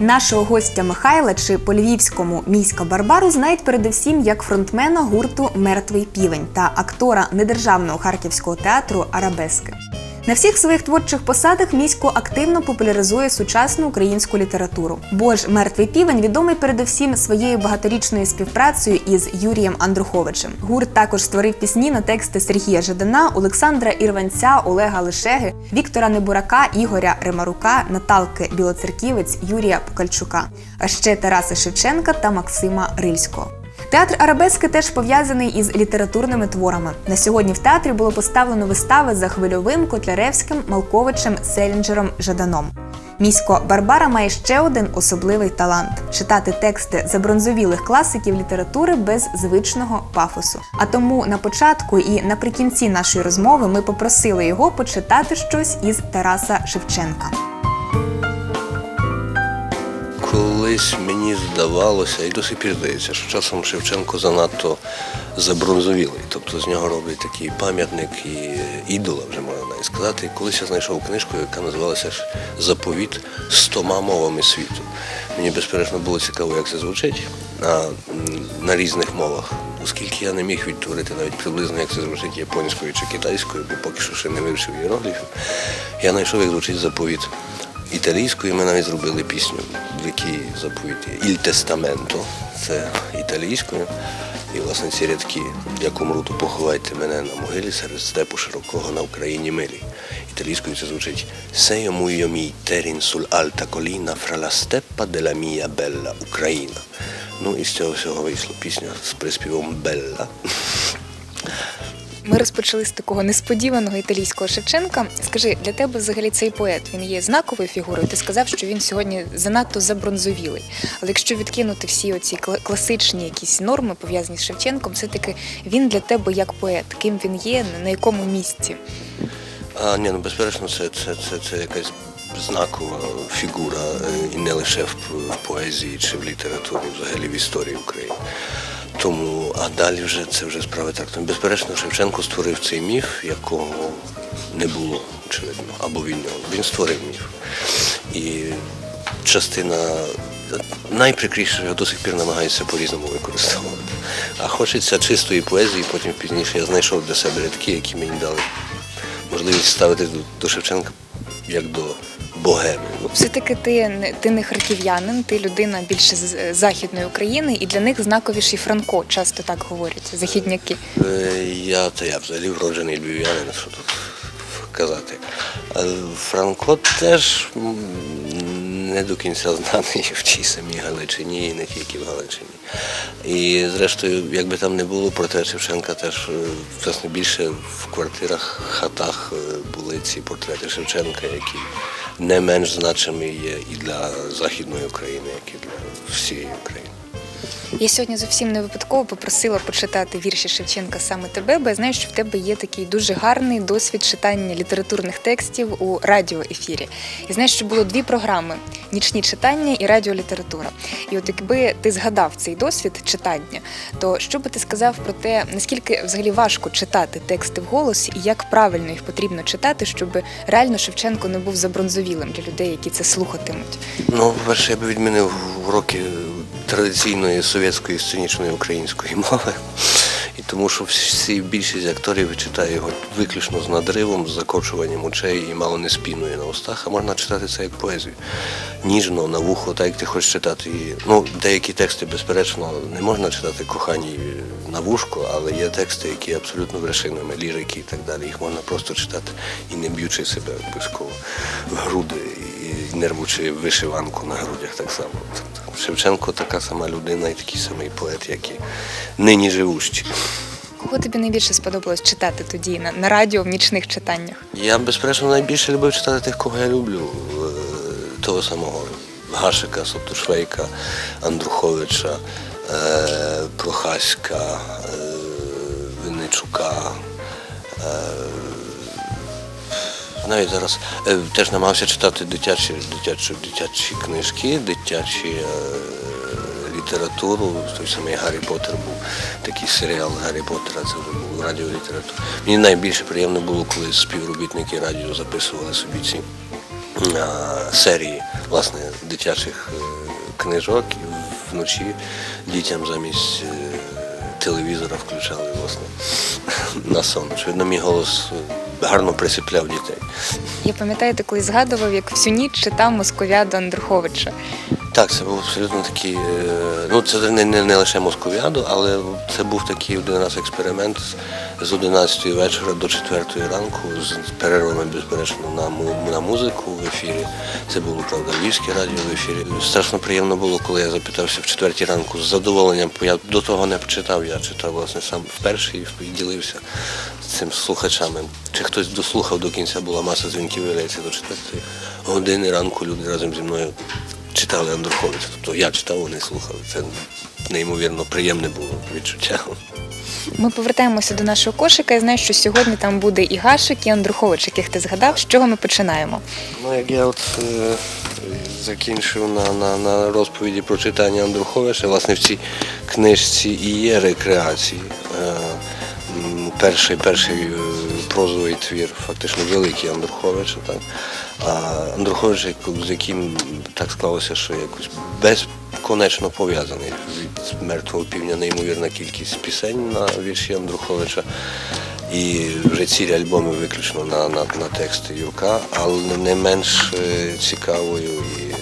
Нашого гостя Михайла чи по-львівському міська Барбару знають передусім як фронтмена гурту Мертвий півень та актора недержавного харківського театру Арабески. На всіх своїх творчих посадах місько активно популяризує сучасну українську літературу. Бо ж мертвий півень відомий передусім своєю багаторічною співпрацею із Юрієм Андруховичем. Гурт також створив пісні на тексти Сергія Жадана, Олександра Ірванця, Олега Лишеги, Віктора Небурака, Ігоря Римарука, Наталки Білоцерківець, Юрія Покальчука, а ще Тараса Шевченка та Максима Рильського. Театр Арабески теж пов'язаний із літературними творами. На сьогодні в театрі було поставлено вистави за хвильовим, Котляревським, Малковичем, Селінджером, Жаданом. Місько Барбара має ще один особливий талант читати тексти забронзовілих класиків літератури без звичного пафосу. А тому на початку і наприкінці нашої розмови ми попросили його почитати щось із Тараса Шевченка. Колись мені здавалося, і до сих пір здається, що часом Шевченко занадто забронзовілий. Тобто з нього роблять такий пам'ятник і ідола, вже можна навіть сказати. Колись я знайшов книжку, яка називалася Заповіт стома мовами світу. Мені безперечно було цікаво, як це звучить на, на різних мовах. Оскільки я не міг відтворити навіть приблизно, як це звучить японською чи китайською, бо поки що ще не вивчив іерогліфів, я знайшов, як звучить заповіт італійською. Ми навіть зробили пісню, в якій заповіті Іль Тестаменто, це італійською. І власне ці рядки, як умру, то поховайте мене на могилі серед степу широкого на Україні милій. Італійською це звучить Сеyo muy mi terin sul alta colina fra la steppa della mia bella Україна. Ну і з цього всього вийшла пісня з приспівом Белла. Ми розпочали з такого несподіваного італійського Шевченка. Скажи, для тебе взагалі цей поет він є знаковою фігурою. Ти сказав, що він сьогодні занадто забронзовілий. Але якщо відкинути всі оці класичні якісь норми пов'язані з Шевченком, все таки він для тебе як поет, ким він є, на якому місці. А, ні, ну безперечно, це, це, це, це якась знакова фігура е, і не лише в, в поезії чи в літературі, взагалі в історії України. Тому, а далі вже це вже справа так. Безперечно, Шевченко створив цей міф, якого не було, очевидно, або він його. Він створив міф. І частина найприкріше його до сих пір намагається по-різному використовувати. А хочеться чистої поезії, потім пізніше я знайшов для себе рядки, які мені дали можливість ставити до Шевченка як до богеми. Ну, Все таки ти ти не харків'янин, ти людина більше з е, західної України, і для них знаковіший Франко, часто так говорять, західняки. е, я та я взагалі вроджений львів'янин, що тут казати. Франко теж не до кінця знаний в тій самій Галичині і не тільки в Галичині. І зрештою, як би там не було, портрет Шевченка теж е, власне більше в квартирах, хатах е, були ці портрети Шевченка, які не менш значимий є і для Західної України, як і для всієї України. Я сьогодні зовсім не випадково попросила почитати вірші Шевченка саме тебе, бо я знаю, що в тебе є такий дуже гарний досвід читання літературних текстів у радіоефірі. І знаєш, що було дві програми: нічні читання і радіолітература. І от якби ти згадав цей досвід читання, то що би ти сказав про те, наскільки взагалі важко читати тексти вголос і як правильно їх потрібно читати, щоб реально Шевченко не був забронзовілим для людей, які це слухатимуть. Ну, по-перше, я би відмінив уроки традиційної совєтської сценічної української мови. І тому що всі більшість акторів читає його виключно з надривом, з закочуванням очей і мало не спіною на устах, а можна читати це як поезію. Ніжно, на вухо, так як ти хочеш читати. І, ну, деякі тексти, безперечно, не можна читати коханій на вушко, але є тексти, які абсолютно вершинами, лірики і так далі. Їх можна просто читати і не б'ючи себе обов'язково в груди і не рвучи вишиванку на грудях так само. Шевченко така сама людина і такий самий поет, як і нині живущі. Кого тобі найбільше сподобалось читати тоді на, на радіо в нічних читаннях? Я, безперечно, найбільше любив читати тих, кого я люблю. Е, Того самого Гашика, Сотушвейка, Андруховича, е, Прохаська, е, Винничука. Навіть зараз е, теж намагався читати дитячі, дитячі, дитячі книжки, дитячі е, літературу. Той самий Гаррі Поттер був такий серіал Гаррі Поттера, це вже був радіолітература. Мені найбільше приємно було, коли співробітники радіо записували собі ці е, серії власне дитячих е, книжок і вночі дітям замість е, телевізора включали власне на сон. Очевидно, мій голос е, гарно присипляв дітей. Я пам'ятаю, коли згадував, як всю ніч читав Московіаду Андруховича. Так, це був абсолютно такий. е, Ну, це не, не, не лише московіаду, але це був такий один раз експеримент з- з 11 вечора до 4 ранку, з перервами безперечно на, на музику в ефірі. Це було, правда, львівське радіо в ефірі. Страшно приємно було, коли я запитався в 4 ранку з задоволенням, бо я до того не читав, я читав власне сам вперше і ділився з цим слухачами. Чи хтось дослухав до кінця, була маса дзвінків, виявляється, до 4 години ранку люди разом зі мною читали Андруховича. Тобто я читав, вони слухали. Це неймовірно приємне було відчуття. Ми повертаємося до нашого кошика. Я знаю, що сьогодні там буде і Гашик, і Андрухович, яких ти згадав. З чого ми починаємо? Ну, як я от е, закінчив на, на, на розповіді про читання Андруховича, власне, в цій книжці і є рекреації. Е, перший, перший е, прозовий твір, фактично великий Андруховича. Так? А Андрухович, з яким так склалося, що якось безконечно пов'язаний від мертвого півня неймовірна кількість пісень на вірші Андруховича. І вже цілі альбоми виключно на, на, на тексти Юрка, але не менш е, цікавою е,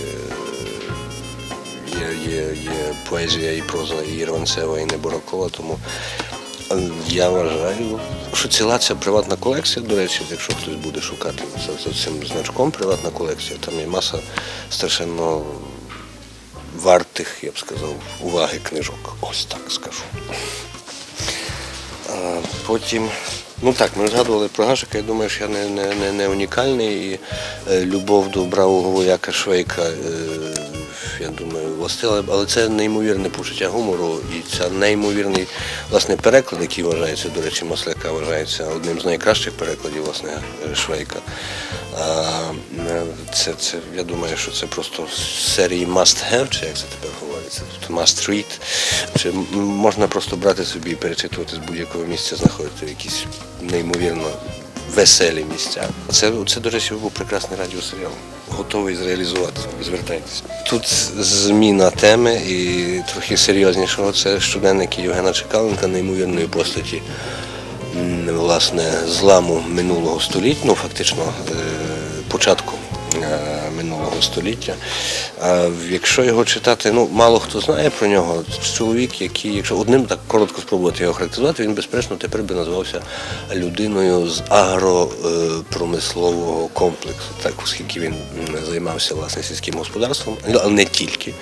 є, є, є поезія і проза і Ірванцева, і Неборакова, тому я вважаю, що ціла ця приватна колекція, до речі, якщо хтось буде шукати за, цим значком приватна колекція, там є маса страшенно вартих, я б сказав, уваги книжок. Ось так скажу. Потім, ну так, ми згадували про Гашика, я думаю, що я не, не, не, не унікальний. І е, любов до бравого вояка Швейка, е, я думаю, властила, але це неймовірне почуття гумору і це неймовірний власне, переклад, який вважається, до речі, Масляка вважається одним з найкращих перекладів власне, Швейка. Це, це, я думаю, що це просто серії must have, чи як це тепер говориться, тобто must read. Чи можна просто брати собі і перечитувати з будь-якого місця, знаходити якісь неймовірно веселі місця. Це, це, до речі, був прекрасний радіосеріал. Готовий зреалізувати. Звертайтеся. Тут зміна теми і трохи серйознішого. Це щоденники Євгена Чекаленка, неймовірної постаті власне зламу минулого століття, ну фактично е, початку минулого століття. Якщо його читати, ну мало хто знає про нього. Чоловік, який, якщо одним так коротко спробувати його характеризувати, він безперечно тепер би назвався людиною з агропромислового комплексу, так оскільки він займався власне сільським господарством, але не тільки.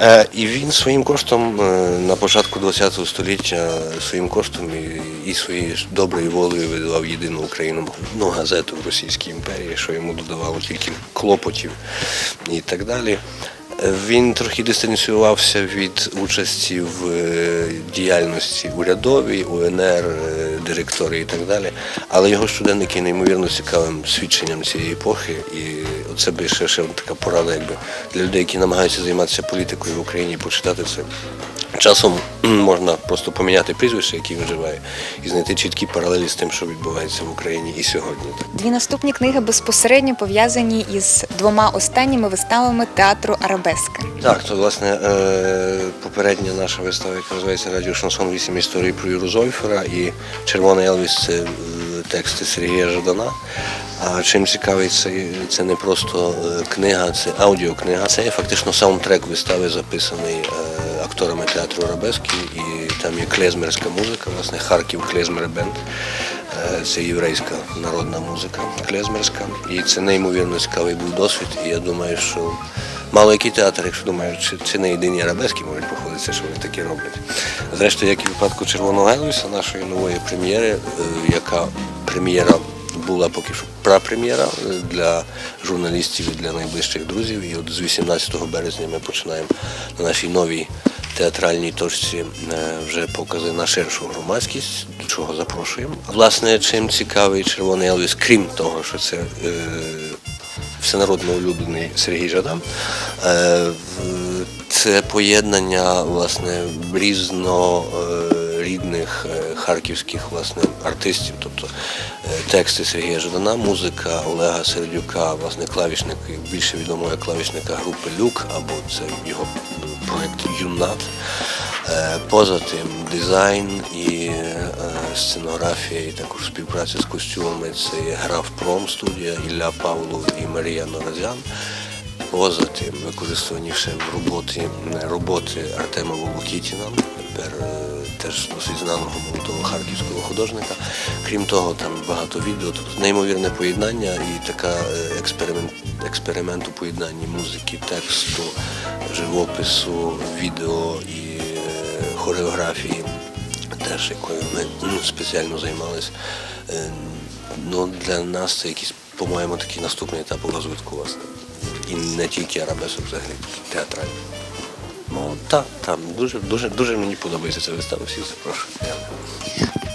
Е, І він своїм коштом е, на початку ХХ століття своїм коштом і, своєю доброю волею видавав єдину україномовну газету в Російській імперії, що йому додавало тільки клопотів і так далі. Він трохи дистанціювався від участі в е, діяльності урядовій, УНР, е, директори і так далі. Але його щоденники неймовірно цікавим свідченням цієї епохи. І це би ще, ще така порада, якби для людей, які намагаються займатися політикою в Україні, почитати це. Часом можна просто поміняти прізвище, яке він вживає, і знайти чіткі паралелі з тим, що відбувається в Україні і сьогодні. Дві наступні книги безпосередньо пов'язані із двома останніми виставами театру Арабески. Так, то власне е, попередня наша вистава, яка називається Радіо Шансон 8 історій про Юру Зойфера і Червоний Елвіс це е, тексти Сергія Жадана. А чим цікавий це, це не просто е, книга, це аудіокнига. Це фактично саундтрек вистави, записаний акторами театру Арабески, і там є клезмерська музика, власне, Харків Клезмер Бенд. Е, Це єврейська народна музика клезмерська. І це неймовірно цікавий був досвід. І я думаю, що мало який театр, якщо думаю, чи не єдині арабески можуть походитися, що вони таке роблять. Зрештою, як і в випадку Червоного Елвіса, нашої нової прем'єри, е, яка прем'єра була поки що прапрем'єра е, для журналістів і для найближчих друзів. І от з 18 березня ми починаємо на нашій новій театральній точці е, вже покази на ширшу громадськість, до чого запрошуємо. Власне, чим цікавий Червоний Елвіс, крім того, що це е, всенародно улюблений Сергій Жадан, е, це поєднання власне різно, рідних харківських власне артистів, тобто тексти Сергія Жадана, музика Олега Сердюка, власне, клавішник, більше відомого як клавішника групи Люк, або це його проєкт Юнат. Е, Поза тим дизайн і е, сценографія, і також співпраця з костюмами. Це є Граф Пром студія Ілля Павлов і Марія Норозян. Поза тим використані в роботи Артема Волокітіна, тепер е, теж досить знаного молодого харківського художника. Крім того, там багато відео, тобто неймовірне поєднання і така е, експеримент, експеримент у поєднанні музики, тексту, живопису, відео і е, хореографії, теж якою ми ну, спеціально займалися. Е, Ну, для нас це якийсь, по-моєму, такий наступний етап розвитку власне. І не тільки арабесок взагалі театральний. Ну так, там дуже, дуже, дуже мені подобається ця вистава, всіх запрошую.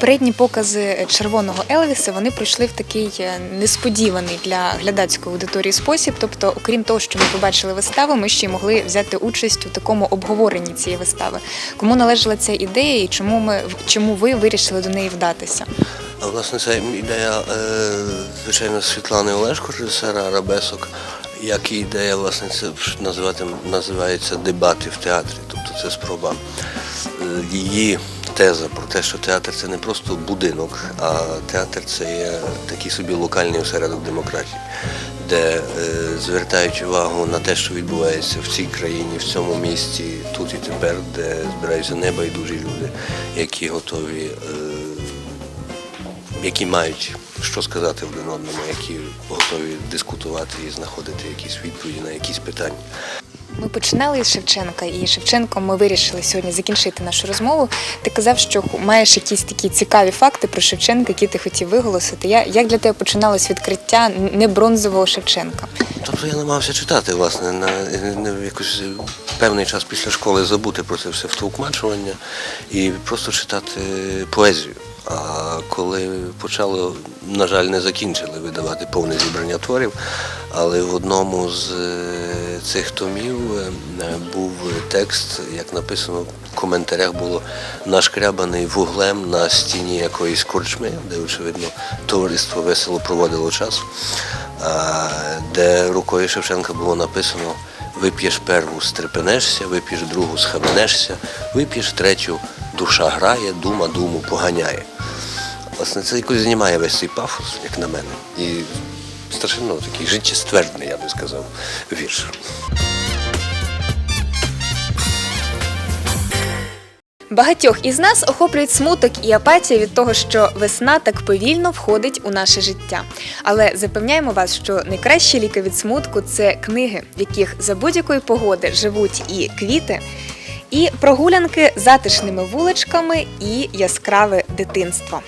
Передні покази червоного Елвіса вони пройшли в такий е, несподіваний для глядацької аудиторії спосіб. Тобто, окрім того, що ми побачили виставу, ми ще й могли взяти участь у такому обговоренні цієї вистави. Кому належала ця ідея і чому ми чому ви вирішили до неї вдатися? Власне це ідея, е, звичайно, Світлани Олешко, режисера Арабесок, як і ідея, власне, це називати, називається дебати в театрі. Тобто це спроба е, її теза про те, що театр це не просто будинок, а театр це є такий собі локальний осередок демократії, де е, звертають увагу на те, що відбувається в цій країні, в цьому місті, тут і тепер, де збираються небайдужі люди, які готові. Е, які мають що сказати один одному, які готові дискутувати і знаходити якісь відповіді на якісь питання. Ми починали з Шевченка, і Шевченком ми вирішили сьогодні закінчити нашу розмову. Ти казав, що маєш якісь такі цікаві факти про Шевченка, які ти хотів виголосити. Я як для тебе починалось відкриття не бронзового Шевченка? Тобто я намагався читати, власне, на на якось певний час після школи забути про це все втовкмачування і просто читати поезію. А коли почали, на жаль, не закінчили видавати повне зібрання творів, але в одному з е, цих томів е, був текст, як написано в коментарях, було нашкрябаний вуглем на стіні якоїсь корчми, де, очевидно, товариство весело проводило час, де рукою Шевченка було написано Вип'єш перву, стрепенешся, вип'єш другу, схаменешся, вип'єш третю, душа грає, дума думу поганяє. Власне, це якось знімає весь цей пафос, як на мене. І страшенно такий життєствердний, я би сказав, вірш. Багатьох із нас охоплюють смуток і апатія від того, що весна так повільно входить у наше життя. Але запевняємо вас, що найкращі ліки від смутку це книги, в яких за будь-якої погоди живуть і квіти, і прогулянки затишними вуличками, і яскраве дитинство.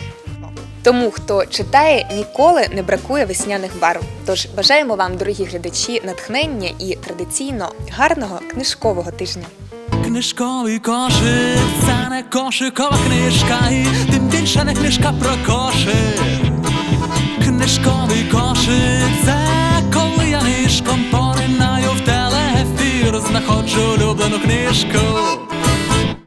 Тому, хто читає, ніколи не бракує весняних барв. Тож бажаємо вам, дорогі глядачі, натхнення і традиційно гарного книжкового тижня. Книжковий кошик, це не кошикова книжка, і тим більше не книжка про кошик. Книжковий кошик, це коли я нишком поринаю в телеефір, знаходжу улюблену книжку.